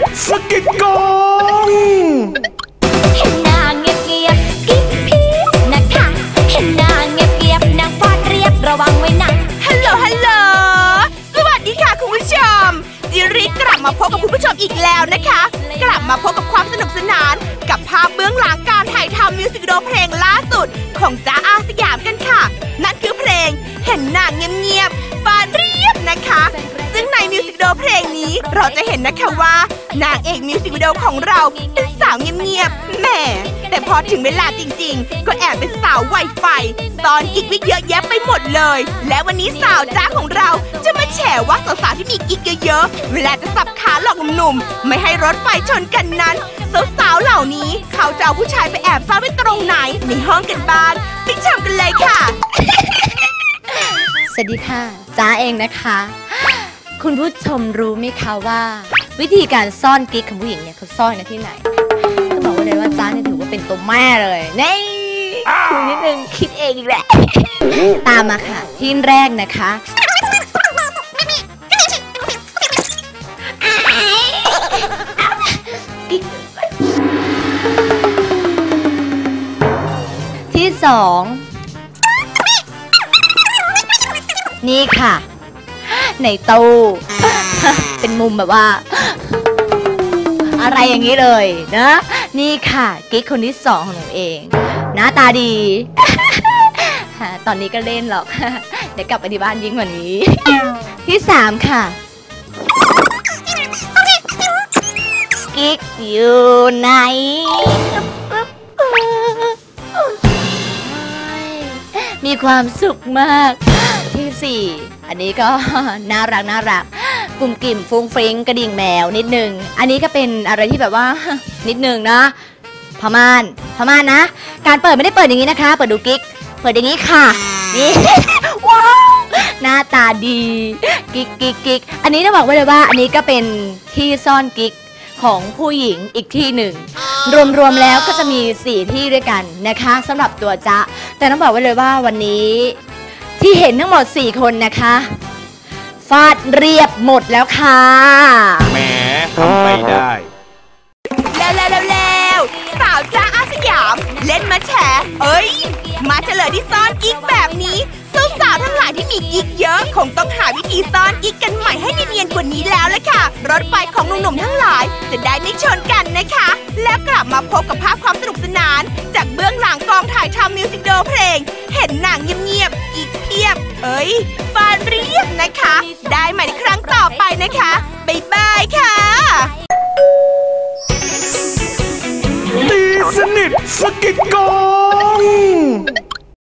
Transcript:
นิทสกิดกองเห็นน้าเงียบเงียบกิ๊บพีบนะคะเห็นน้าเงียบเงียบนางฟาดเรียบระวังไว้นะฮัลโหลฮัลโหลสวัสดีค่ะคุณผู้ชมจิริกลับมาพบกับคุณผู้ชมอีกแล้วนะคะ กลับมาพบกับความสนุกสนาน กับภาพเบื้องหลังการถ่ายทำมิวสิกวิดีโอเพลงล่าสุด ของจ้าอาสยามกันค่ะ นั่นคือเพลง เห็นน้าเงียบๆฟาดเรียบ เราจะเห็นนะคะว่านางเอกมิวสิกวิดีโอของเราเป็นสาวเงียบๆแหมแต่พอถึงเวลาจริง ๆ ก็แอบเป็นสาวไวไฟตอนกิ๊กวิกเยอะแยะไปหมดเลย และวันนี้สาวจ้าของเราจะมาแฉว่าสาวๆที่มีกิ๊กเยอะๆเวลาจะสับขาหลอกหนุ่มๆไม่ให้รถไฟชนกันนั้นสาวๆเหล่านี้เขาจะเอาผู้ชายไปแอบซ่อนไว้ตรงไหนในห้องกันบ้างไปชมกันเลยค่ะสวัสดีค่ะจ้าเองนะคะ คุณผู้ชมรู้ไหมคะว่า วิธีการซ่อนกิ๊กของผู้หญิงเนี่ยเขาซ่อนกันที่ไหนต้องบอกไว่าเลยว่าจ้าเนี่ยถือว่าเป็นตัวแม่เลยนี่คุยนิดนึงคิดเองอีกแหละตามมาค่ะ ที่แรกนะคะที่สองนี่ค่ะ ในตู้เป็นมุมแบบว่า อะไรอย่างนี้เลยนะ นี่ค่ะกิ๊กคนที่สองของหนูเอง หน้าตาดีตอนนี้ก็เล่นหรอก เดี๋ยวกลับไปที่บ้านยิ่งกว่านี้ ที่สามค่ะกิ๊กอยู่ไหนมีความสุขมาก ที่สี่อันนี้ก็ น่ารักน่ารักกลุ่มกลิ่มฟุ้งฟริ้งกระดิ่งแมวนิดนึง อันนี้ก็เป็นอะไรที่แบบว่า นิดนึงนะพม่านพม่านนะ การเปิดไม่ได้เปิดอย่างนี้นะคะ เปิดดูกิ๊ก เปิดอย่างนี้ค่ะนี่ว้าวหน้าตาดีกิ๊กกิ๊กกิ๊กอันนี้ต้องบอกไว้เลยว่า อันนี้ก็เป็นที่ซ่อนกิ๊กของผู้หญิงอีกที่หนึ่ง รวมๆแล้วก็จะมี 4 ที่ด้วยกันนะคะสำหรับตัวจ๊ะ แต่ต้องบอกไว้เลยว่าวันนี้ ที่เห็นทั้งหมด 4 คนนะคะ ฟาดเรียบหมดแล้วค่ะ แหมทำไปได้ แล้วแล้วแล้วแล้วสาวจ้าอาสยาม เล่นมาแฉเอ้ย มาเฉลยที่ซ่อนกิ๊กแบบนี้สาวๆทั้งหลายที่มีกิ๊กเยอะ คงต้องหาวิธีซ่อนกิ๊กกันใหม่ให้เนียนๆกว่านี้แล้วละค่ะ รถไฟของหนุ่มๆทั้งหลาย จะได้ไม่ชนกันนะคะ แล้วกลับมาพบกับภาพความสนุกสนาน จากเบื้องหลังกองถ่ายทำมิวสิกวิดีโอเพลง เห็นหนังเงียบๆกิ๊ก เพียบ เอ้ยฟานเรียบนะคะ ได้ใหม่ในครั้งต่อไปนะคะบ๊ายบายค่ะตีสนิทสกิดกอง